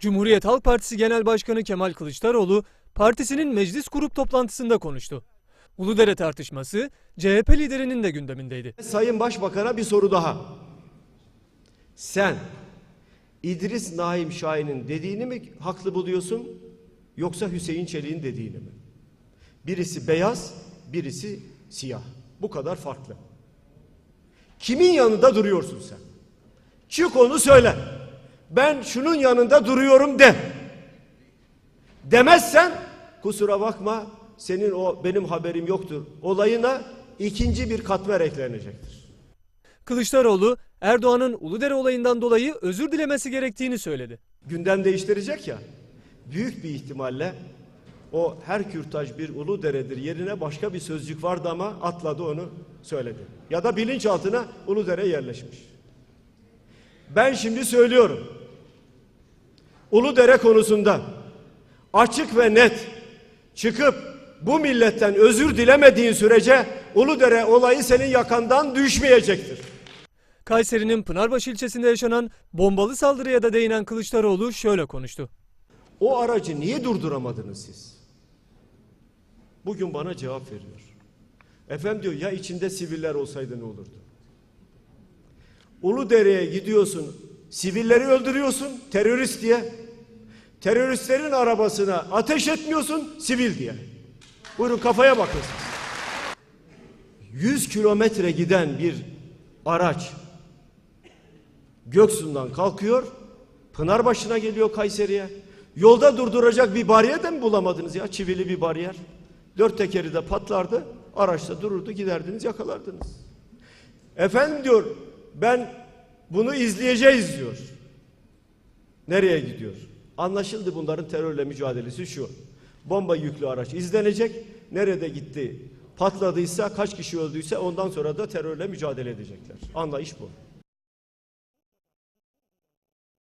Cumhuriyet Halk Partisi Genel Başkanı Kemal Kılıçdaroğlu partisinin meclis grup toplantısında konuştu. Uludere tartışması CHP liderinin de gündemindeydi. Sayın Başbakan'a bir soru daha. Sen İdris Naim Şahin'in dediğini mi haklı buluyorsun yoksa Hüseyin Çelik'in dediğini mi? Birisi beyaz, birisi siyah. Bu kadar farklı. Kimin yanında duruyorsun sen? Çık onu söyle. Ben şunun yanında duruyorum de. Demezsen kusura bakma senin o benim haberim yoktur olayına ikinci bir katmer eklenecektir. Kılıçdaroğlu Erdoğan'ın Uludere olayından dolayı özür dilemesi gerektiğini söyledi. gündem değiştirecek ya büyük bir ihtimalle o her kürtaj bir ulu deredir yerine başka bir sözcük vardı ama atladı onu söyledi. Ya da bilinçaltına ulu dere yerleşmiş. Ben şimdi söylüyorum. Ulu dere konusunda açık ve net çıkıp bu milletten özür dilemediğin sürece ulu dere olayı senin yakandan düşmeyecektir. Kayseri'nin Pınarbaşı ilçesinde yaşanan bombalı saldırıya da değinen Kılıçdaroğlu şöyle konuştu. O aracı niye durduramadınız siz? Bugün bana cevap veriyor. Efendim diyor ya içinde siviller olsaydı ne olurdu? Uludere'ye gidiyorsun, sivilleri öldürüyorsun terörist diye. Teröristlerin arabasına ateş etmiyorsun sivil diye. Buyurun kafaya bakın siz. 100 kilometre giden bir araç Göksu'ndan kalkıyor, Pınarbaşı'na geliyor Kayseri'ye. Yolda durduracak bir bariyer de mi bulamadınız ya? Çivili bir bariyer. Dört tekeri de patlardı. Araçta dururdu giderdiniz yakalardınız. Efendim diyor ben bunu izleyeceğiz diyor. Nereye gidiyor? Anlaşıldı bunların terörle mücadelesi şu. Bomba yüklü araç izlenecek. Nerede gitti? Patladıysa kaç kişi öldüyse ondan sonra da terörle mücadele edecekler. Anlayış bu.